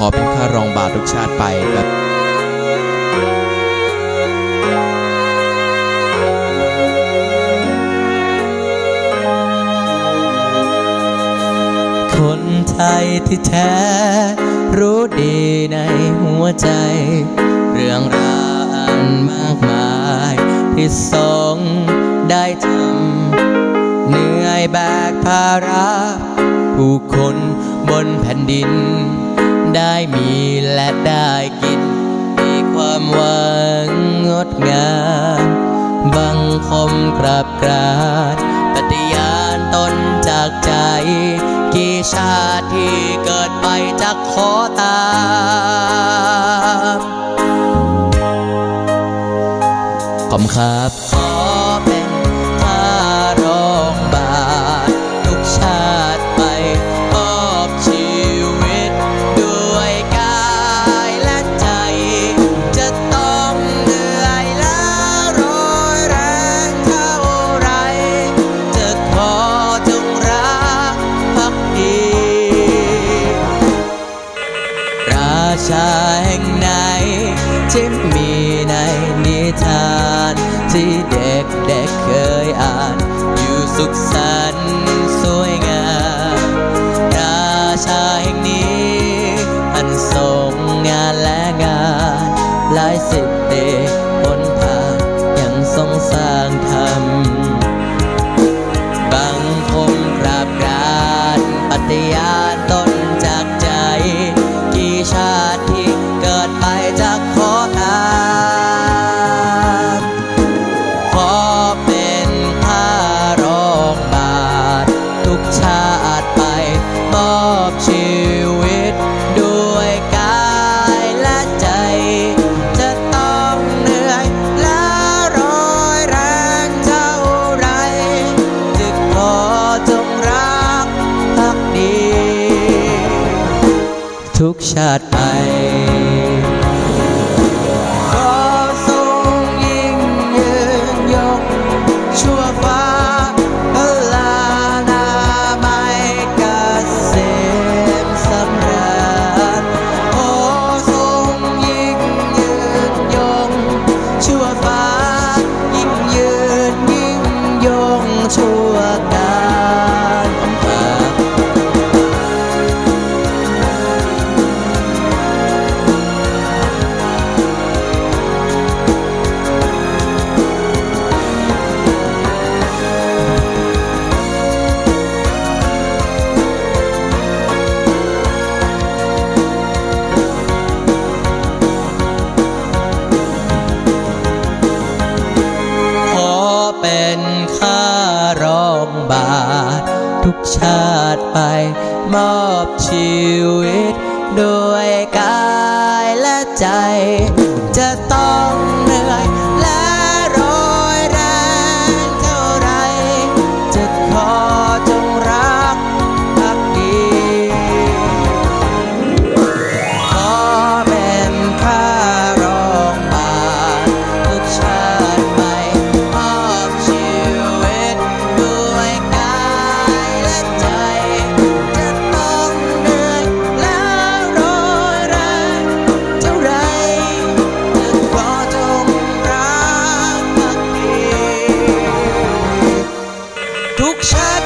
ขอเป็นค่ารองบาททุกชาติไปครับคนไทยที่แท้ รู้ดีในหัวใจ เรื่องราวอันมากมาย ที่สองได้ทำเหนื่อยแบกภาระ ผู้คนบนแผ่นดิน ได้มีและได้กิน มีความหวังงดงามบังคมกราบกรานปฏิญาณตนจากใจ กี่ชาติที่เกิดไปจะขอตามขอบครับ ชาแห่งไหน ที่มีในนิทาน ที่เด็กๆเคยอ่าน อยู่สุขสันต์สวยงามราชาแห่งนี้อันทรงงานและงาน หลายสิบปีพ้นผ่านยังทรงสร้าง เป็นข้ารองบาท ทุกชาติไปมอบชีวิต ด้วยกายและใจ จะต้อง ก